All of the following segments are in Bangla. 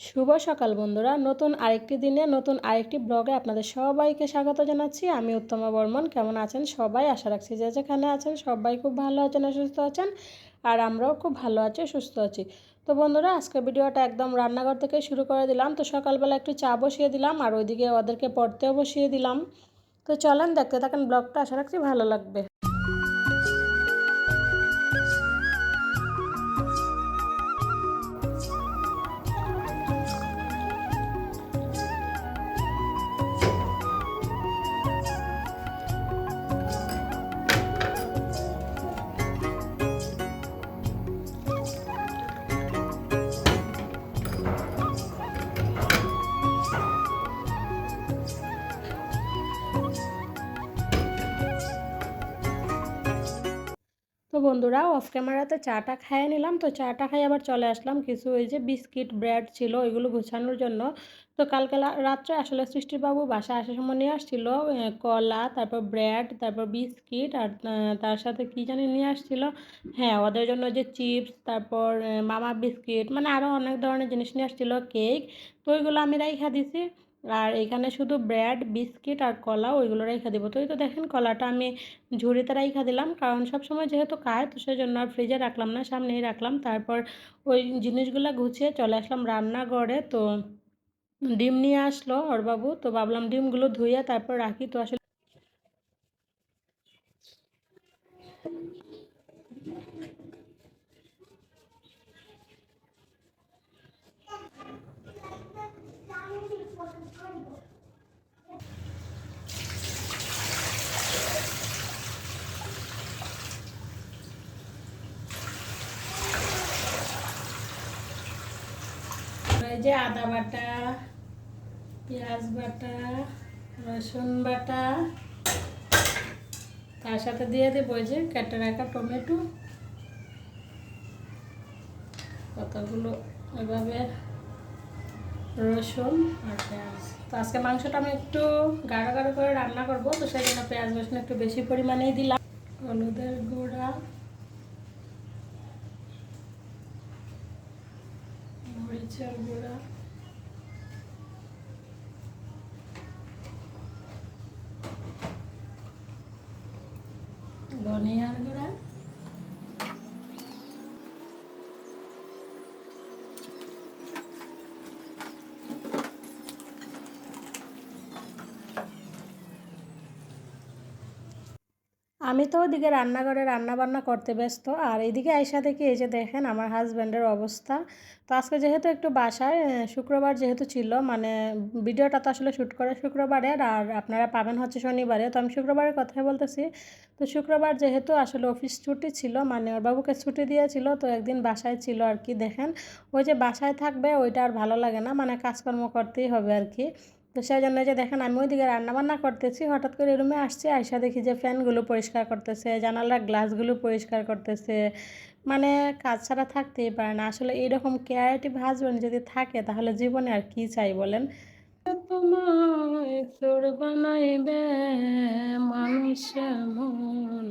শুভ সকাল বন্ধুরা। নতুন আরেকটি দিনে, নতুন আরেকটি ব্লগে আপনাদের সবাইকে স্বাগত জানাচ্ছি। আমি উত্তমা বর্মন। কেমন আছেন সবাই? আশা রাখছি যে যেখানে আছেন সবাই খুব ভালো আছেন সুস্থ আছেন। আর আমরাও খুব ভালো আছি, সুস্থ আছি। তো বন্ধুরা আজকে ভিডিওটা একদম রান্নাঘর থেকে শুরু করে দিলাম। তো সকালবেলা একটু চা বসিয়ে দিলাম আর ওইদিকে ওদেরকে পড়তেও বসিয়ে দিলাম। তো চলেন দেখতে থাকেন ব্লগটা। আশা রাখছি ভালো লাগবে। তো বন্ধুরা অফ ক্যামেরাতে চাটা খাইয়ে নিলাম, তো চাটা খাই আবার চলে আসলাম। কিছু ওই যে বিস্কিট ব্রেড ছিল, ওইগুলো গুছানোর জন্য। তো কালকে রাত্রে আসলে সৃষ্টিবাবু বাসা আসার সময় নিয়ে আসছিল কলা, তারপর ব্রেড, তারপর বিস্কিট আর তার সাথে কী জানি নিয়ে আসছিল হ্যাঁ ওদের জন্য যে চিপস, তারপর মামা বিস্কিট মানে আরও অনেক ধরনের জিনিস নিয়ে আসছিল, কেক, তো ওইগুলো আমি রাইখা দিছি। আর এখানে শুধু ব্রেড, বিস্কিট আর কলা, ওইগুলো রেখে দেবো। তো তো দেখেন কলাটা আমি ঝুড়িতে রেখে দিলাম, কারণ সব সময় যেহেতু খায়, তো সেই জন্য আর ফ্রিজে রাখলাম না, সামনেই রাখলাম। তারপর ওই জিনিসগুলো গুছিয়ে চলে আসলাম রান্নাঘরে, তো ডিম নিয়ে আসলো ওর বাবু তো ভাবলাম ডিমগুলো ধুইয়া তারপর রাখি। তো আসলে এই যে আদা বাটা, পেঁয়াজ বাটা, রসুন বাটা, তার সাথে দিয়ে দেবো যে কেটে রাখা টমেটো। কতগুলো? এভাবে রসুন আর পেঁয়াজ। তো আজকে মাংসটা আমি একটু গাঢ় গাঢ় করে রান্না করব, তো সেই জন্য পেঁয়াজ রসুন একটু বেশি পরিমাণেই দিলাম। হলুদের গুঁড়া মরিচের গুঁড়া ধনিয়ার গুঁড়া। আমি তো ওদিকে রান্নাঘরে রান্না বান্না করতে ব্যস্ত। আর এদিকে আয়সা থেকে এই যে দেখেন আমার হাজব্যান্ডের অবস্থা। তো আজকে যেহেতু একটু বাসায় শুক্রবার যেহেতু ছিল মানে ভিডিওটা তো আসলে শ্যুট করে শুক্রবারের, আর আপনারা পাবেন হচ্ছে শনিবারে। তো আমি শুক্রবারের কথাই বলতেছি। তো শুক্রবার যেহেতু আসলে অফিস ছুটি ছিল মানে ওর বাবুকে ছুটি দিয়েছিল, তো একদিন বাসায় ছিল আর কি। দেখেন, ওই যে বাসায় থাকবে, ওইটা আর ভালো লাগে না মানে কাজকর্ম করতেই হবে আর কি। তো সেই জন্য যে দেখেন আমি ওইদিকে রান্নাবান্না করতেছি হঠাৎ করে রুমে আসছি আইসা দেখি যে ফ্যানগুলো পরিষ্কার করতেছে জানালার গ্লাসগুলো পরিষ্কার করতেছে। মানে কাজ ছাড়া থাকতেই পারে না। আসলে এইরকম কেয়ারেটিভ হাজব্যান্ড যদি থাকে তাহলে জীবনে আর কি চাই বলেন? তোমায় তোর বানাইবে মানুষ মন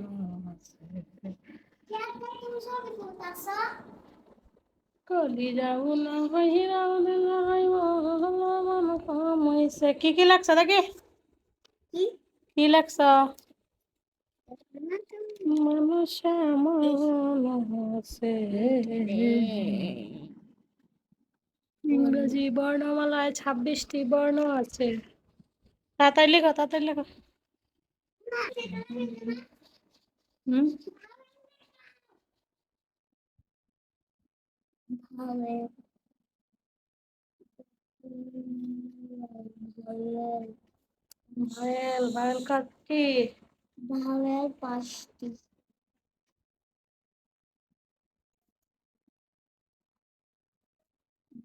কি কি লাগছে দেখি কি? লাগছ? মানুষ ইংরেজি বর্ণমালায় ছাব্বিশটি বর্ণ আছে। তাড়াতাড়ি লেখো তাড়াতাড়ি লেখো। হুম? ভায়েল ভায়েল কাজ কি? ভাবের পাঁচটি।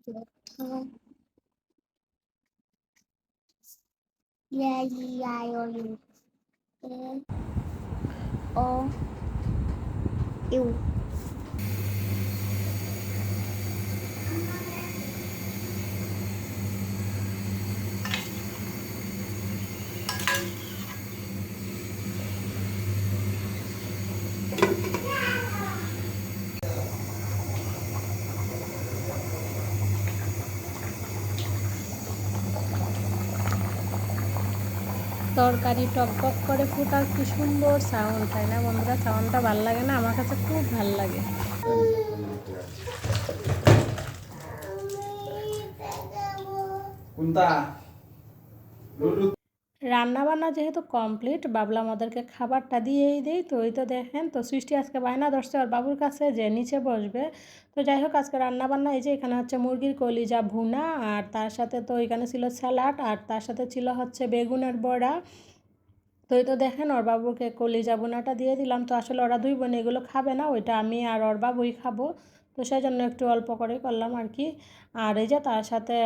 যথা ইয়া yeah U A O you তরকারি টকবক করে ফুটার কি সুন্দর সাউন্ড তাই না বন্ধুরা? সাউন্ডটা ভালো লাগে না? আমার কাছে খুব ভালো লাগে। কোনটা লুলু রান্না বান্না যেহেতু কমপ্লিট, বাবলা আমাদেরকে খাবারটা দিয়েই দেই। তো ওই তো দেখেন, তো সৃষ্টি আজকে বায়না ধরছে ওর বাবুর কাছে যে নিচে বসবে। তো যাই হোক, আজকে রান্না বান্না এই যে এখানে হচ্ছে মুরগির কলিজা ভুনা, আর তার সাথে তো এখানে ছিল স্যালাড, আর তার সাথে ছিল হচ্ছে বেগুনের বড়া। তো এই তো দেখেন, ওর বাবুকে কলিজা বোনাটা দিয়ে দিলাম। তো আসলে ওরা দুই বোন এগুলো খাবে না, ওইটা আমি আর ওর বাবুই খাব। তো সেই জন্য একটু অল্প করে করলাম আর কি। আর এই যে তার সাথে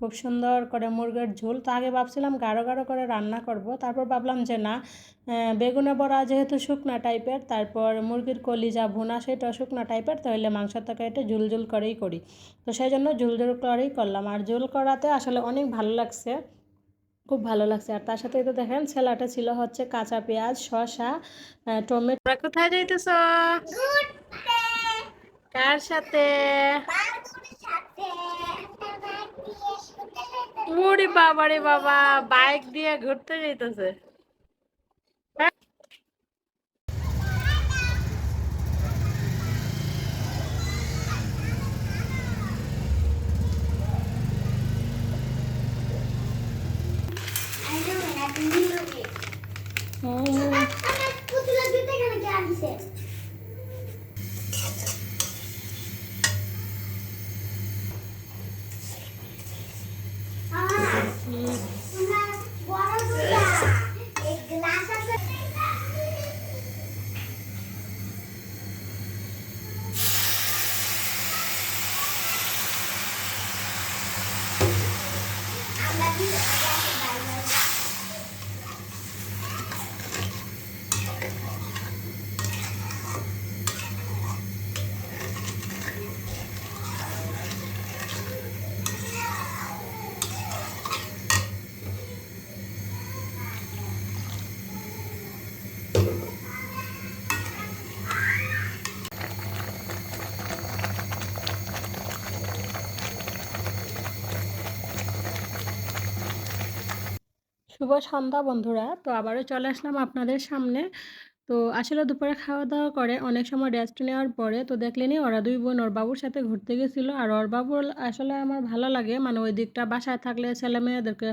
খুব সুন্দর করে মুরগির ঝোল। তো আগে ভাবছিলাম গাঢ় গাঢ় করে রান্না করব। তারপর ভাবলাম যে না বেগুনে বড়া যেহেতু শুকনা টাইপের তারপর মুরগির কলিজা ভুনা সেটা শুকনা টাইপের তাহলে মাংস তরকারিটা ঝুল ঝুল করেই করি। তো সেই জন্য ঝুল ঝুল করেই করলাম। আর ঝুল করাতে আসলে অনেক ভালো লাগছে খুব ভালো লাগছে। আর তার সাথে তো দেখেন স্যালাডে ছিল হচ্ছে কাঁচা পেঁয়াজ শসা টমেটো। কোথায় যাইতেছ? কার সাথে। ওরে বাবা রে বাবা বাইক দিয়ে ঘুরতে যাইতেছে। শুভ সন্ধ্যা বন্ধুরা। তো আবারও চলে আসলাম আপনাদের সামনে। তো আসলে দুপুরে খাওয়া দাওয়া করে, অনেক সময় রেস্ট নেওয়ার পরে, তো দেখলেনি ওরা দুই বোন ওর বাবুর সাথে ঘুরতে গেছিল। আর ওর বাবুর আসলে আমার ভালো লাগে মানে ওই দিকটা বাসায় থাকলে ছেলে মেয়েদেরকে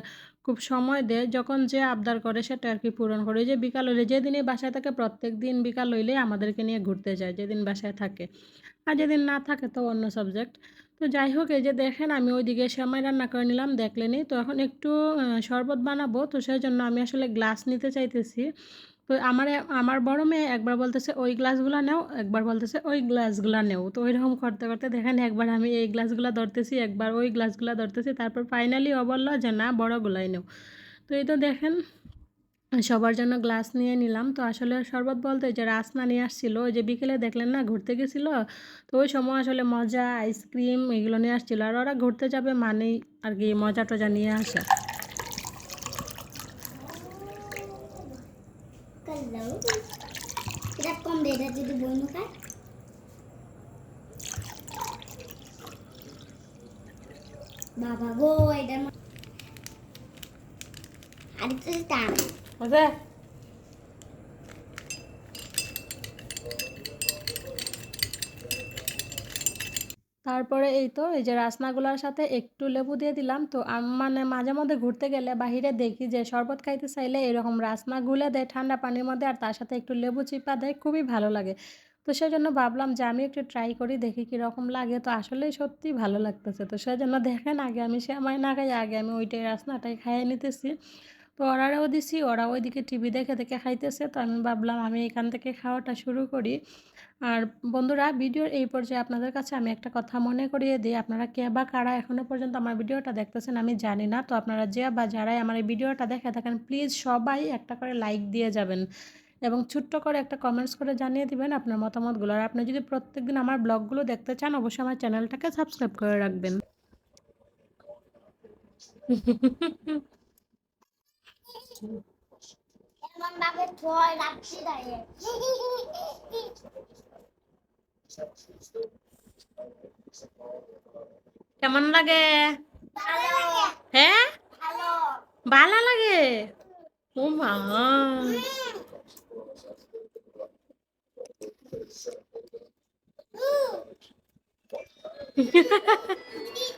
খুব সময় দেয়। যখন যে আবদার করে সেটা আর কি পূরণ করে। যে বিকাল হইলে যেদিনই বাসায় থাকে, প্রত্যেক দিন বিকাল হইলে আমাদেরকে নিয়ে ঘুরতে যায়, যেদিন বাসায় থাকে। আর যেদিন না থাকে, তো অন্য সাবজেক্ট তো যাই হোক, এই যে দেখেন আমি ওইদিকে সেমাই রান্না করে নিলাম দেখলেনি তো এখন একটু শরবত বানাবো, তো সেই জন্য আমি আসলে গ্লাস নিতে চাইতেছি। তো আমার আমার বড় মেয়ে একবার বলতেছে, ওই গ্লাসগুলো নেও। একবার বলতেছে, ওই গ্লাসগুলো নেও। তো ওইরকম করতে করতে দেখেন একবার আমি এই গ্লাসগুলো ধরতেছি, একবার ওই গ্লাসগুলো ধরতেছি, তারপর ফাইনালি ও বলল যে, না, বড়গুলাই নেও। তো এই তো দেখেন সবার জন্য গ্লাস নিয়ে নিলাম। তো আসলে শরবত বলতে যে রাসনা নিয়ে আসছিল, ওই যে বিকেলে দেখলেন না ঘুরতে গেছিল? তো ওই সময় আসলে মজা, আইসক্রিম এগুলো নিয়ে আসছিল। আর ওরা ঘুরতে যাবে মানেই আর কি মজা টজা নিয়ে আসে। বাবা গো, এটা আরেকটা টান। বুঝে তারপরে এই তো, এই যে রাসনাগুলার সাথে একটু লেবু দিয়ে দিলাম। তো মানে মাঝে মধ্যে ঘুরতে গেলে বাহিরে দেখি যে শরবত খাইতে চাইলে এরকম রাসনা গুলে দেয় ঠান্ডা পানির মধ্যে আর তার সাথে একটু লেবু চিপা দেয়, খুবই ভালো লাগে। তো সেই জন্য ভাবলাম যে আমি একটু ট্রাই করি, দেখি কীরকম লাগে। তো আসলেই সত্যি ভালো লাগতেছে। তো সেই জন্য দেখেন আগে আমি সেমাই না খাই, আগে আমি ওইটাই রাসনাটাই খাইয়ে নিতেছি। তো ওরাও দিছি ওরা ওইদিকে টিভি দেখে দেখে খাইতেছে। তো আমি ভাবলাম আমি এখান থেকে খাওয়াটা শুরু করি। আর বন্ধুরা, ভিডিওর এই পর্যায়ে আপনাদের কাছে আমি একটা কথা মনে করিয়ে দিই। আপনারা কে বা কারা এখনও পর্যন্ত আমার ভিডিওটা দেখতেছেন আমি জানি না। তো আপনারা যে বা যারাই আমার এই ভিডিওটা দেখে থাকেন, প্লিজ সবাই একটা করে লাইক দিয়ে যাবেন এবং ছোট্ট করে একটা কমেন্টস করে জানিয়ে দিবেন আপনার মতামতগুলো। আর আপনি যদি প্রত্যেকদিন আমার ব্লগগুলো দেখতে চান, অবশ্যই আমার চ্যানেলটাকে সাবস্ক্রাইব করে রাখবেন। এমন ভাবে থয় রাখছি দাঁড়িয়ে কেমন লাগে? হ্যাঁ? ভালো। ভালো লাগে? ও মা।